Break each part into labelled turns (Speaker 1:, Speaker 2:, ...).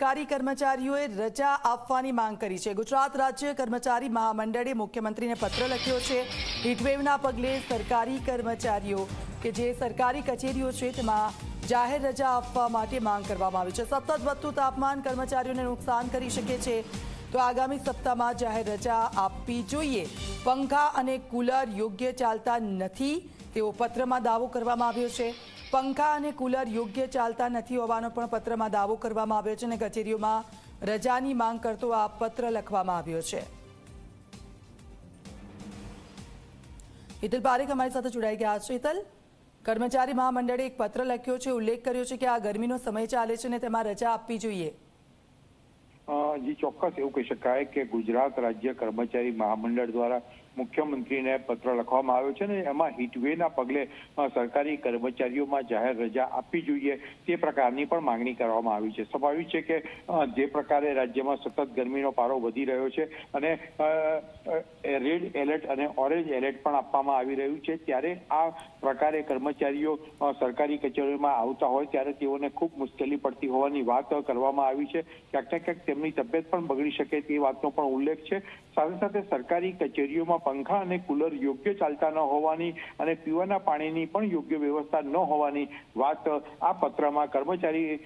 Speaker 1: સરકારી કર્મચારીઓએ રજા આપવાની માંગ કરી છે. ગુજરાત રાજ્ય કર્મચારી મહામંડળે મુખ્યમંત્રીને પત્ર લખ્યો છે, હીટવેવના પગલે સરકારી કર્મચારીઓ કે જે સરકારી કચેરીઓ છે તેમાં જાહેર રજા આપવા માટે માંગ કરવામાં આવી છે. સતત વધતું તાપમાન કર્મચારીઓને નુકસાન કરી શકે છે. તો આગામી સપ્તાહમાં જાહેર રજા આપવી જોઈએ. પંખા અને કુલર યોગ્ય ચાલતા નથી તેવો પત્રમાં દાવો કરવામાં આવ્યો છે. પંખા અને કુલર યોગ્ય ચાલતા નથી હોવાનો પણ પત્રમાં દાવો કરવામાં આવ્યો છે અને કચેરીઓમાં રજાની માંગ કરતો આ પત્ર લખવામાં આવ્યો છે. હિતલ પારેખ અમારી સાથે જોડાઈ ગયા છે. હિતલ, કર્મચારી મહામંડળે એક પત્ર લખ્યો છે. ઉલ્લેખ કર્યો છે કે આ ગરમીનો સમય ચાલે છે અને તેમાં રજા આપવી જોઈએ.
Speaker 2: જી ચોક્કસ એવું કહી શકાય કે ગુજરાત રાજ્ય કર્મચારી મહામંડળ દ્વારા મુખ્યમંત્રીને પત્ર લખવામાં આવ્યો છે અને એમાં હીટવેના પગલે સરકારી કર્મચારીઓમાં જાહેર રજા આપવી જોઈએ તે પ્રકારની પણ માંગણી કરવામાં આવી છે. સ્વાભાવિક છે કે જે પ્રકારે રાજ્યમાં સતત ગરમીનો પારો વધી રહ્યો છે અને રેડ એલર્ટ અને ઓરેન્જ એલર્ટ પણ આપવામાં આવી રહ્યું છે. ત્યારે આ પ્રકારે કર્મચારીઓ સરકારી કચેરીઓમાં આવતા હોય ત્યારે તેઓને ખૂબ મુશ્કેલી પડતી હોવાની વાત કરવામાં આવી છે. ક્યાંક ક્યાંક તેમની તબિયત પણ બગડી શકે તે વાતનો પણ ઉલ્લેખ છે. સાથે સાથે સરકારી કચેરીઓમાં પંખા અને કુલર યોગ્ય ચાલતા ન હોવાની અને પીવાના પાણીની પણ યોગ્ય વ્યવસ્થા ન હોવાની વાત આ પત્રમાં કર્મચારી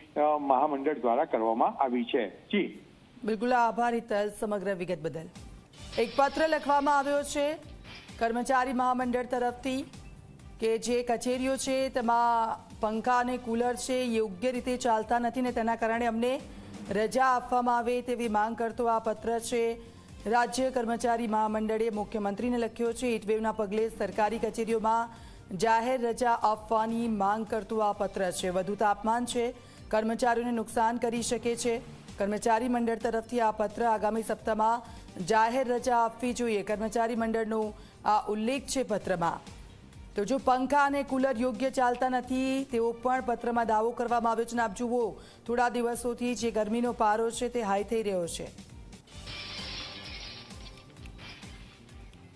Speaker 2: મહામંડળ દ્વારા કરવામાં આવી છે. જી.
Speaker 1: બિલકુલ આભાર હિતલ સમગ્ર વિગત બદલ. એક પત્ર લખવામાં આવ્યો છે, કર્મચારી મહામંડળ તરફથી, કે જે કચેરીઓ છે તેમાં પંખા અને કુલર છે યોગ્ય રીતે ચાલતા નથી ને તેના કારણે અમને રજા આપવામાં આવે તેવી માંગ કરતો આ પત્ર છે. રાજ્ય કર્મચારી મહામંડળે મુખ્યમંત્રીને લખ્યો છે હીટવેવના પગલે સરકારી કચેરીઓમાં જાહેર રજા આપવાની માંગ કરતું આ પત્ર છે. વધુ તાપમાન છે. કર્મચારીઓને નુકસાન કરી શકે છે. કર્મચારી મંડળ તરફથી આ પત્ર આગામી સપ્તાહમાં જાહેર રજા આપવી જોઈએ. કર્મચારી મંડળનો આ ઉલ્લેખ છે પત્રમાં. તો જો પંખા અને કુલર યોગ્ય ચાલતા નથી તેવો પણ પત્રમાં દાવો કરવામાં આવ્યો છે. આપ જુઓ, થોડા દિવસોથી જે ગરમીનો પારો છે તે હાઈ થઈ રહ્યો છે.